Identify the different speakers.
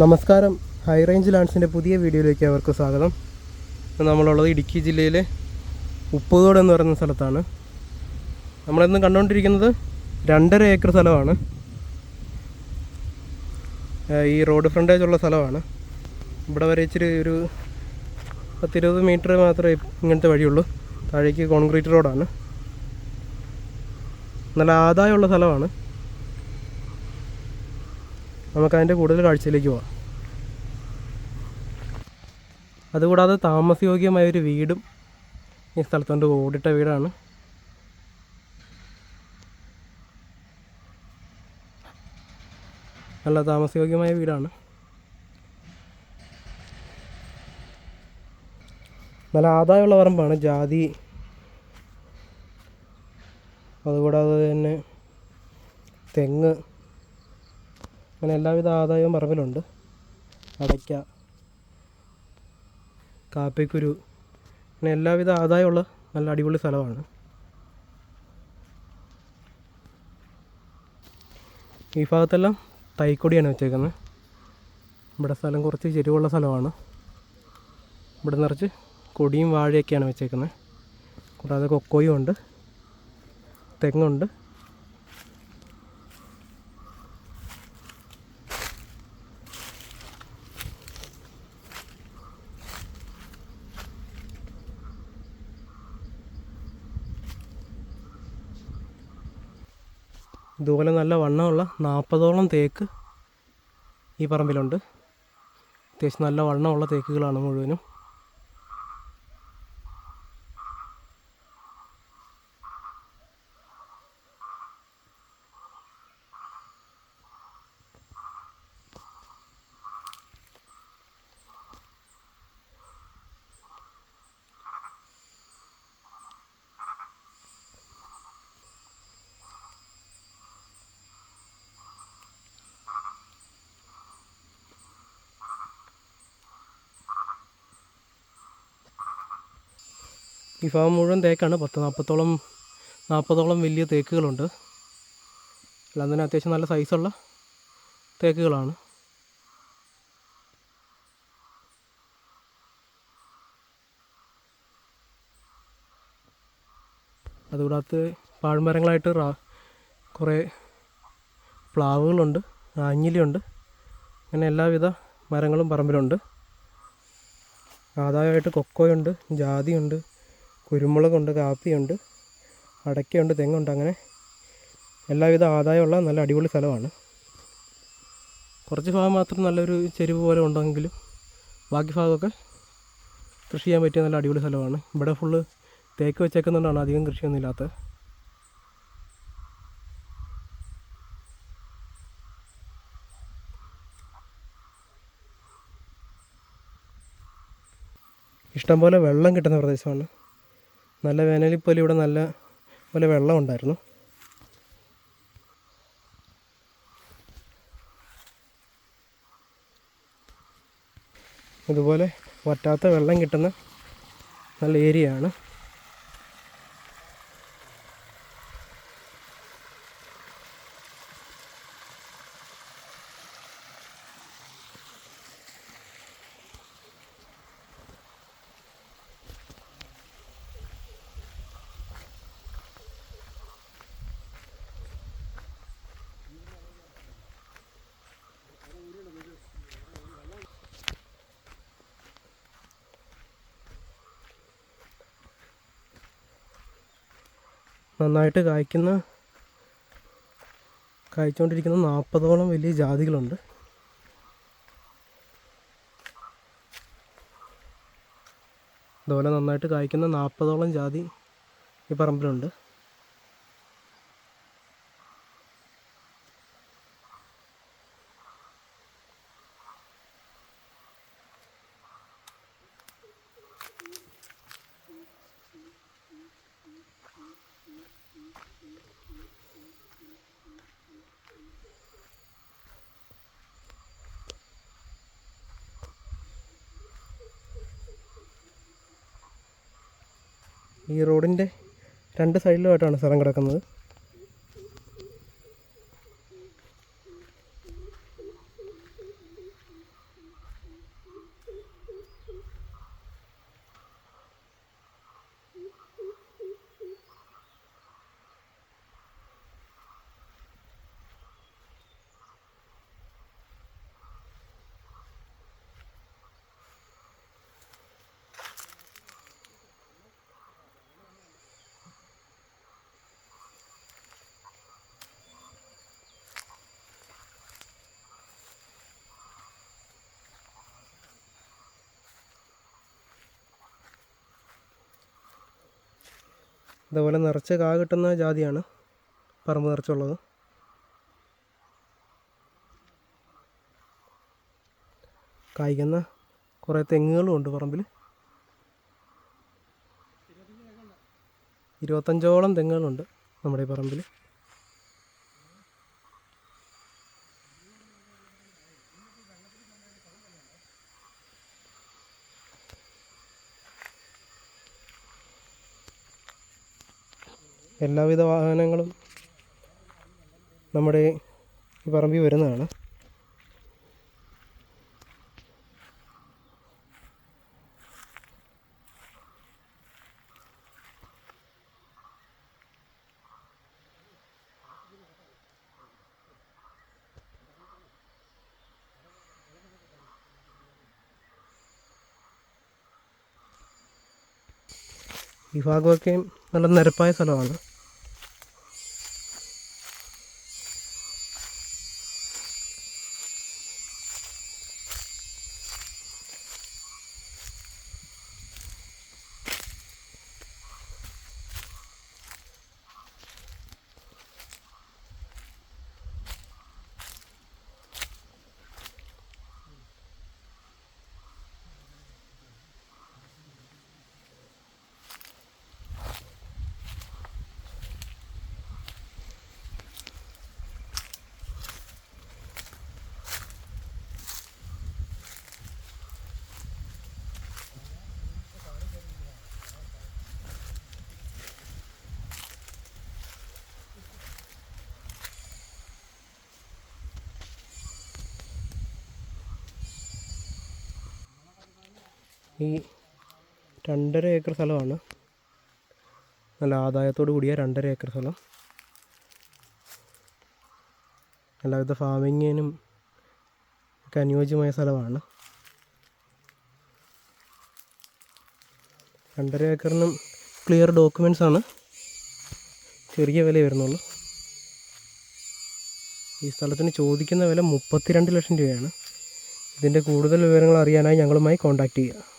Speaker 1: നമസ്കാരം. High range ലാൻഡ്സിന്റെ പുതിയ വീഡിയോയിലേക്ക് അവർക്ക് സ്വാഗതം. നമ്മളുള്ളത് ഇടുക്കി ജില്ലയിലെ ഉപ്പുതോട് എന്ന് പറയുന്ന സ്ഥലത്താണ്. നമ്മളിന്ന് കണ്ടുകൊണ്ടിരിക്കുന്നത് രണ്ടര ഏക്കർ സ്ഥലമാണ്. ഈ റോഡ് ഫ്രണ്ടേജ് ഉള്ള സ്ഥലമാണ്. ഇവിടെ വരെ ഇച്ചിരി ഒരു പത്തിരുപത് മീറ്റർ മാത്രമേ ഇങ്ങനത്തെ വഴിയുള്ളൂ. താഴേക്ക് കോൺക്രീറ്റ് റോഡാണ് നല്ല ആദായമുള്ള സ്ഥലമാണ്. നമുക്കതിന്റെ കൂടുതൽ കാഴ്ചയിലേക്ക് പോവാം. അതുകൂടാതെ താമസയോഗ്യമായ ഒരു വീടും ഈ സ്ഥലത്തുണ്ട് ഓടിട്ട വീടാണ്. നല്ല താമസയോഗ്യമായ വീടാണ്. നല്ല ആദായമുള്ള പറമ്പാണ് ജാതി. അതുകൂടാതെ തന്നെ തെങ്ങ്. അങ്ങനെ എല്ലാവിധ ആദായവും പറമ്പിലുണ്ട്. അടയ്ക്ക കാപ്പിക്കുരു അങ്ങനെ എല്ലാവിധ ആദായമുള്ള നല്ല അടിപൊളി സ്ഥലമാണ്. ഈ ഭാഗത്തെല്ലാം തൈക്കൊടിയാണ് വെച്ചേക്കുന്നത്. ഇവിടെ സ്ഥലം കുറച്ച് ചെരുവുള്ള സ്ഥലമാണ്. ഇവിടെ നിറച്ച് കൊടിയും വാഴയൊക്കെയാണ് വെച്ചേക്കുന്നത്. കൂടാതെ കൊക്കോയും ഉണ്ട് തെങ്ങുണ്ട്. ഇതുപോലെ നല്ല വണ്ണമുള്ള നാൽപ്പതോളം തേക്ക് ഈ പറമ്പിലുണ്ട്. അത്യാവശ്യം നല്ല വണ്ണമുള്ള തേക്കുകളാണ് മുഴുവനും. ഈ ഫാം മുഴുവൻ തേക്കാണ്. പത്ത് നാൽപ്പത്തോളം നാൽപ്പതോളം വലിയ തേക്കുകളുണ്ട്. എല്ലാം തന്നെ അത്യാവശ്യം നല്ല സൈസുള്ള തേക്കുകളാണ്. അതുകൂടാത്ത പാഴ്മരങ്ങളായിട്ട് റാ കുറേ പ്ലാവുകളുണ്ട് ആഞ്ഞിലിയുണ്ട്. അങ്ങനെ എല്ലാവിധ മരങ്ങളും പറമ്പിലുണ്ട്. ആദായമായിട്ട് കൊക്കോയുണ്ട് ജാതിയുണ്ട്. കുരുമുളകുണ്ട് കാപ്പിയുണ്ട് അടയ്ക്കയുണ്ട് തെങ്ങുണ്ട് അങ്ങനെ എല്ലാവിധ ആദായമുള്ള നല്ല അടിപൊളി സ്ഥലമാണ്. കുറച്ച് ഭാഗം മാത്രം നല്ലൊരു ചെരുവ് പോലെ ഉണ്ടെങ്കിലും ബാക്കി ഭാഗമൊക്കെ കൃഷി ചെയ്യാൻ പറ്റിയ നല്ല അടിപൊളി സ്ഥലമാണ്. ഇവിടെ ഫുള്ള് തേക്ക് വെച്ചേക്കുന്നതുകൊണ്ടാണ് അധികം കൃഷിയൊന്നും ഇല്ലാത്തത്. ഇഷ്ടംപോലെ വെള്ളം കിട്ടുന്ന പ്രദേശമാണ്. നല്ല വേനലിൽ പോലും ഇവിടെ നല്ല പോലെ വെള്ളം ഉണ്ടായിരുന്നു. ഇതുപോലെ വറ്റാത്ത വെള്ളം കിട്ടുന്ന നല്ല ഏരിയയാണ്. നന്നായിട്ട് കായ്ക്കുന്ന കായ്ച്ചുകൊണ്ടിരിക്കുന്ന നാൽപ്പതോളം വലിയ ജാതികളുണ്ട്. അതുപോലെ നന്നായിട്ട് കായ്ക്കുന്ന നാൽപ്പതോളം ജാതി ഈ പറമ്പിലുണ്ട്. ഈ റോഡിന്റെ രണ്ട് സൈഡിലുമായിട്ടാണ് സ്ഥലം കിടക്കുന്നത്. ഇതേപോലെ നിറച്ച് കാ കിട്ടുന്ന ജാതിയാണ് പറമ്പ് നിറച്ചുള്ളത്. കായ്ക്കുന്ന കുറേ തെങ്ങുകളും ഉണ്ട് പറമ്പിൽ ഇരുപത്തഞ്ചോളം തെങ്ങുകളുണ്ട് നമ്മുടെ ഈ പറമ്പിൽ എല്ലാവിധ വാഹനങ്ങളും നമ്മുടെ ഈ പറമ്പിൽ വരുന്നതാണ്. ഈ ഭാഗമൊക്കെ നല്ല നിരപ്പായ സ്ഥലമാണ്. ഈ രണ്ടര ഏക്കർ സ്ഥലമാണ്. നല്ല ആദായത്തോടു കൂടിയ രണ്ടര ഏക്കർ സ്ഥലം. എല്ലാവിധ ഫാമിങ്ങിനും ഒക്കെ അനുയോജ്യമായ സ്ഥലമാണ്. രണ്ടര ഏക്കറിനും ക്ലിയർ ഡോക്യുമെൻസ് ആണ്. ചെറിയ വില വരുന്നുള്ളൂ. ഈ സ്ഥലത്തിന് ചോദിക്കുന്ന വില മുപ്പത്തിരണ്ട് ലക്ഷം രൂപയാണ്. ഇതിന്റെ കൂടുതൽ വിവരങ്ങൾ അറിയാനായി ഞങ്ങളുമായി കോൺടാക്റ്റ് ചെയ്യുക.